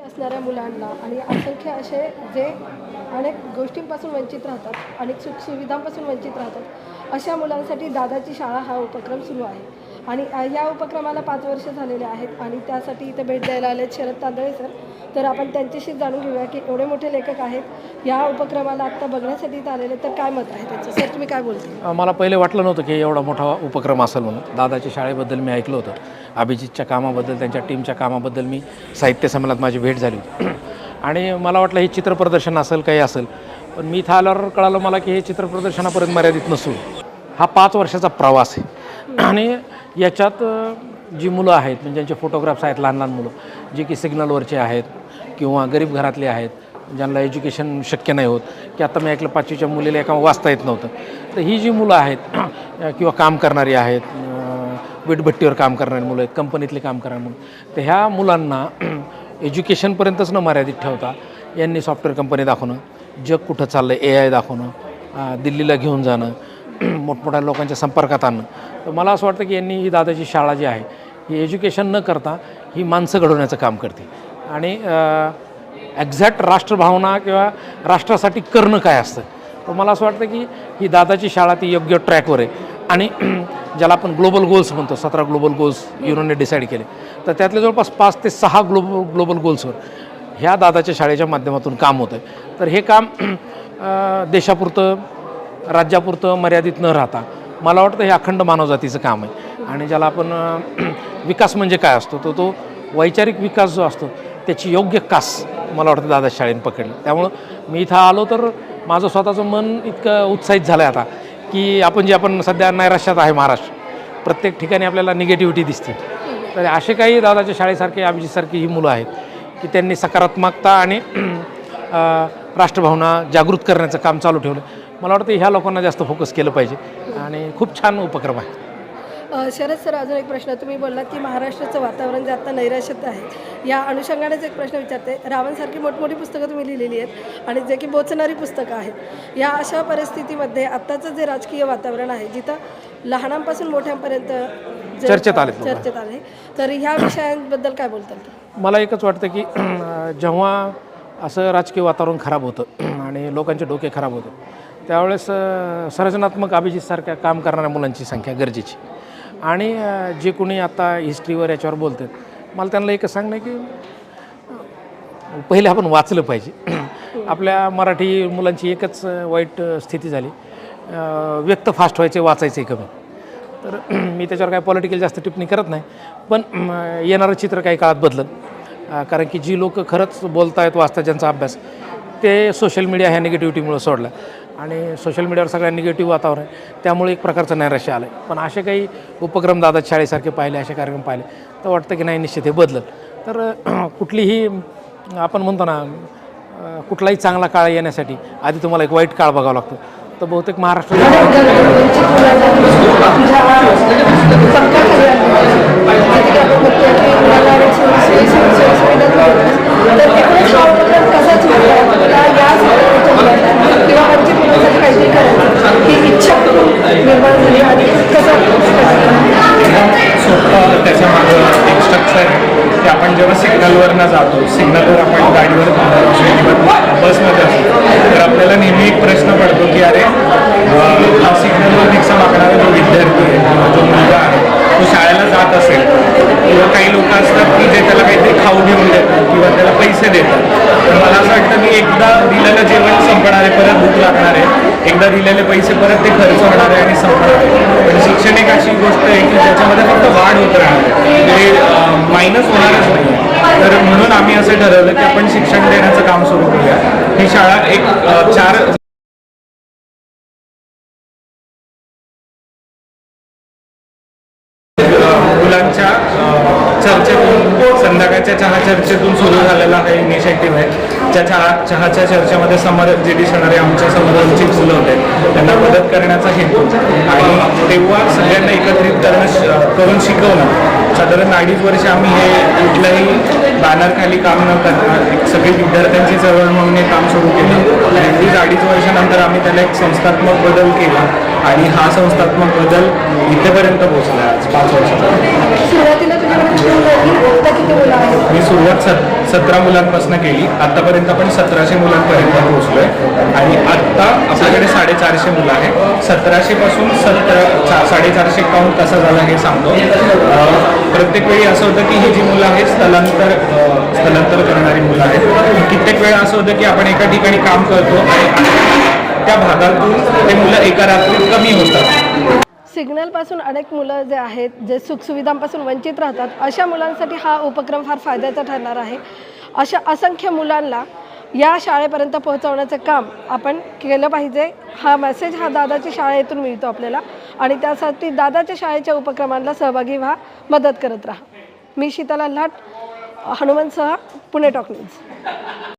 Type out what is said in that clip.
असणाऱ्या मुलांना आणि असंख्य असे जे अनेक गोष्टींपासून वंचित राहतात अनेक सुखसुविधांपासून वंचित राहतात अशा मुलांसाठी दादाची शाळा हा उपक्रम सुरू आहे. आणि या उपक्रमाला पाच वर्ष झालेले आहेत आणि त्यासाठी इथे भेट द्यायला आलेत शरद तांदळे सर. तर आपण त्यांच्याशी जाणून घेऊया की एवढे मोठे लेखक आहेत या उपक्रमाला आत्ता बघण्यासाठी इथं आलेले तर काय मत आहे त्याचं? सर तुम्ही काय बोलते? मला पहिले वाटलं नव्हतं की एवढा मोठा उपक्रम असेल म्हणून. दादाच्या शाळेबद्दल मी ऐकलं होतं. अभिजितच्या कामाबद्दल त्यांच्या टीमच्या कामाबद्दल मी साहित्य संमेलनात माझी भेट झाली होती. आणि मला वाटलं हे चित्रप्रदर्शन असेल काही असेल. पण मी इथं आल्यावर कळालं मला की हे चित्रप्रदर्शनापर्यंत मर्यादित नसून हा पाच वर्षाचा प्रवास आहे. आणि याच्यात जी मुलं आहेत म्हणजे ज्यांचे फोटोग्राफ्स आहेत लहान लहान मुलं जे की सिग्नलवरचे आहेत किंवा गरीब घरातले आहेत ज्यांना एज्युकेशन शक्य नाही होत की आता मी ऐकलं पाचवीच्या मुलीला एका वाचता येत नव्हतं. तर ही जी मुलं आहेत किंवा काम करणारी आहेत वीटभट्टीवर काम करणारी मुलं आहेत कंपनीतले काम करणारी मुलं तर ह्या मुलांना एज्युकेशनपर्यंतच न मर्यादित ठेवता यांनी सॉफ्टवेअर कंपनी दाखवणं जग कुठं चाललं ए आय दाखवणं दिल्लीला घेऊन जाणं मोठमोठ्या लोकांच्या संपर्कात आणणं. तर मला असं वाटतं की यांनी ही दादाची शाळा जी आहे ही एज्युकेशन न करता ही माणसं घडवण्याचं काम करते आणि एक्झॅक्ट राष्ट्रभावना किंवा राष्ट्रासाठी करणं काय असतं? तर मला असं वाटतं की ही दादाची शाळा ती योग्य ट्रॅकवर आहे. आणि ज्याला आपण ग्लोबल गोल्स म्हणतो सतरा ग्लोबल गोल्स युरोने डिसाईड केले. तर त्यातले जवळपास पाच ते सहा ग्लोबल ग्लोबल गोल्सवर ह्या दादाच्या शाळेच्या माध्यमातून काम होतं आहे तर हे काम देशापुरतं राज्यापुरतं मर्यादित न राहता. मला वाटतं हे अखंड मानवजातीचं काम आहे. आणि ज्याला आपण विकास म्हणजे काय असतो? तो तो वैचारिक विकास जो असतो त्याची योग्य कास मला वाटतं दादा शाळेने पकडली. त्यामुळं मी इथं आलो तर माझं स्वतःचं मन इतकं उत्साहित झालं आहे आता की आपण जे आपण सध्या नैराश्यात आहे महाराष्ट्र प्रत्येक ठिकाणी आपल्याला निगेटिव्हिटी दिसते. तर असे काही दादाच्या शाळेसारखे अभिजितसारखी ही मुलं आहेत की त्यांनी सकारात्मकता आणि राष्ट्रभावना जागृत करण्याचं काम चालू ठेवलं. मला वाटतं ह्या लोकांना जास्त फोकस केलं पाहिजे. आणि खूप छान उपक्रम आहे. शरद सर अजून एक प्रश्न. तुम्ही बोललात की महाराष्ट्राचं वातावरण जे आता नैराश्यात आहे या अनुषंगानेच एक प्रश्न विचारते. रावणसारखी मोठमोठी पुस्तकं तुम्ही लिहिलेली आहेत आणि जे की बोचणारी पुस्तकं आहेत. या अशा परिस्थितीमध्ये आत्ताचं जे राजकीय वातावरण आहे जिथं लहानांपासून मोठ्यांपर्यंत चर्चेत लोकं. चर्चेत आले तर ह्या विषयांबद्दल काय बोलताल मला एकच वाटतं की जेव्हा असं राजकीय वातावरण खराब होतं आणि लोकांचे डोके खराब होते त्यावेळेस सर्जनात्मक अभिजितसारख्या काम करणाऱ्या मुलांची संख्या गरजेची. आणि जे कोणी आता हिस्ट्रीवर याच्यावर बोलतात मला त्यांना एकच सांगणं की पहिले आपण वाचलं पाहिजे. आपल्या मराठी मुलांची एकच वाईट स्थिती झाली. व्यक्त फास्ट व्हायचे वाचायचे कमी. तर मी त्याच्यावर काय पॉलिटिकल जास्त टिप्पणी करत नाही. पण येणारं चित्र काही काळात बदलत कारण की जी लोक खरंच बोलतायत वाचतात ज्यांचा अभ्यास ते सोशल मीडिया ह्या निगेटिव्हिटीमुळे सोडलं. आणि सोशल मीडियावर सगळ्या निगेटिव्ह वातावरण आहे. त्यामुळे एक प्रकारचं नैराश्य आलं आहे पण असे काही उपक्रम दादा शाळेसारखे पाहिले असे कार्यक्रम पाहिले तर वाटतं की नाही निश्चित हे बदलत तर कुठलीही आपण म्हणतो ना कुठलाही चांगला काळ येण्यासाठी आधी तुम्हाला एक वाईट काळ बघावा लागतो. तर बहुतेक महाराष्ट्र सोपं त्याच्यामागं एक स्ट्रक्चर की आपण जेव्हा सिग्नलवरनं जातो सिग्नलवर आपण गाडीवर असतो किंवा बसमध्ये असतो तर आपल्याला नेहमी एक प्रश्न पडतो की अरे हा सिग्नलवर रिक्षा मागणारा जो विद्यार्थी आहे किंवा जो मुलगा आहे तो शाळेला जात असेल किंवा काही लोक असतात की जे त्याला काहीतरी खाऊ घेऊन देतात किंवा त्याला पैसे देतात. तर मला असं वाटतं की एकदा दिलेलं जेवण संपणार आहे परत भूक लागणार आहे. एकदा दिलेले पैसे परत ते खर्च होणार आहे आणि संपणार आहे. पण शिक्षण एक अशी गोष्ट आहे की ज्याच्यामध्ये फक्त वाढ होत राहणार आहे. म्हणजे, हे मायनस होणारच नाही तर म्हणून आम्ही असं ठरवलं की आपण शिक्षण देण्याचं काम सुरू करूया. ही शाळा एक चार मुलांच्या चर्चेतून संध्याकाळच्या चहा चर्चेतून सुरू झालेला हा इनिशिएटिव्ह आहे. त्या चहा चहाच्या चर्चेमध्ये समर जे दिसणारे आमच्या समोरची वंचित मुलं होते. त्यांना मदत करण्याचा हेतू. आणि तेव्हा सगळ्यांना एकत्रित करणं करून शिकवणं साधारण अडीच वर्ष आम्ही हे कुठल्याही बॅनरखाली काम न करता एक सगळी विद्यार्थ्यांची चळवळ म्हणून हे काम सुरू केलं. आणि अगदीच अडीच वर्षानंतर आम्ही त्याला एक संस्थात्मक बदल केला आणि हा संस्थात्मक बदल इथेपर्यंत पोहोचला आज पाच आहेत? मी सुरुवात सत सतरा मुलांपासून केली. आतापर्यंत आपण सतराशे मुलांपर्यंत पोहोचलोय. आणि आत्ता आपल्याकडे साडेचारशे मुलं आहेत. सतराशे पासून सतरा साडेचारशे काउंट कसा झाला हे सांगतो. प्रत्येक वेळी असं होतं की ही जी मुलं आहेत स्थलांतर स्थलांतर करणारी मुलं आहेत. कित्येक वेळा असं होतं की आपण एका ठिकाणी काम करतो आणि त्या भागातून ते मुलं एका रात्रीत कमी होतात. सिग्नलपासून अनेक मुलं जे आहेत जे सुखसुविधांपासून वंचित राहतात अशा मुलांसाठी हा उपक्रम फार फायद्याचा ठरणार आहे. अशा असंख्य मुलांना या शाळेपर्यंत पोहोचवण्याचं काम आपण केलं पाहिजे. हा मेसेज हा दादाच्या शाळेतून मिळतो आपल्याला आणि त्यासाठी दादाच्या शाळेच्या उपक्रमांना सहभागी व्हा मदत करत राहा. मी शीतला लाट हनुमंतसह पुणे टॉक न्यूज.